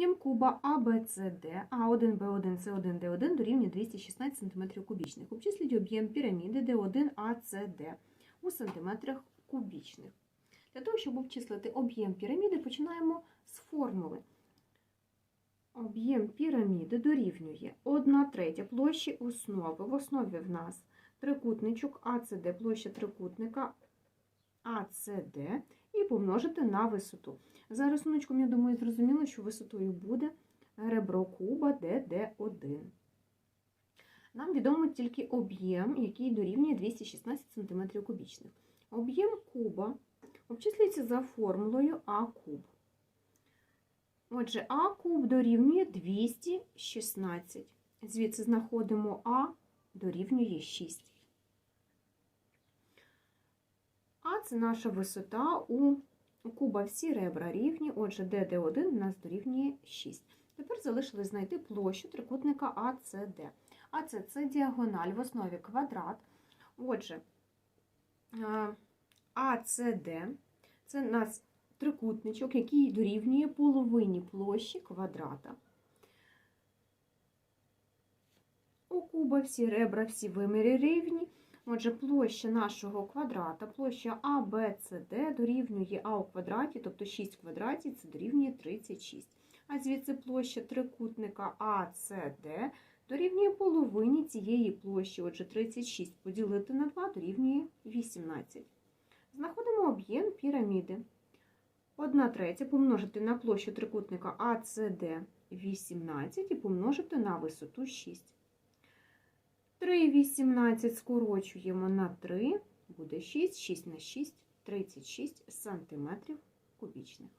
Об'єм куба ABCD А1, Б1, С1, Д1 дорівнює 216 см кубічних. Обчисліть об'єм піраміди Д1, АЦД у сантиметрах кубічних. Для того, щоб обчислити об'єм піраміди, починаємо з формули. Об'єм піраміди дорівнює 1 третя площі основи. В основі в нас трикутничок АЦД, площа трикутника АЦД помножити на висоту. За рисуночком, я думаю, зрозуміло, що висотою буде ребро куба ДД1. Нам відомо тільки об'єм, який дорівнює 216 см кубічних. Об'єм куба обчислюється за формулою А куб. Отже, А куб дорівнює 216. Звідси знаходимо А дорівнює 6. А це наша висота у куба всі ребра рівні, отже, ДД1 у нас дорівнює 6. Тепер залишилось знайти площу трикутника АЦД. АЦ це діагональ в основі квадрат. Отже, АЦД це у нас трикутничок, який дорівнює половині площі квадрата. У куба всі ребра, всі виміри рівні. Отже, площа нашого квадрата, площа А, Б, С, Д дорівнює А у квадраті, тобто 6 в квадраті, це дорівнює 36. А звідси площа трикутника А, С, Д дорівнює половині цієї площі, отже, 36 поділити на 2 дорівнює 18. Знаходимо об'єм піраміди. 1 третя помножити на площу трикутника АЦД 18 і помножити на висоту 6. 3 18 скорочуємо на 3, буде 6, 6 на 6, 36 сантиметрів кубічних.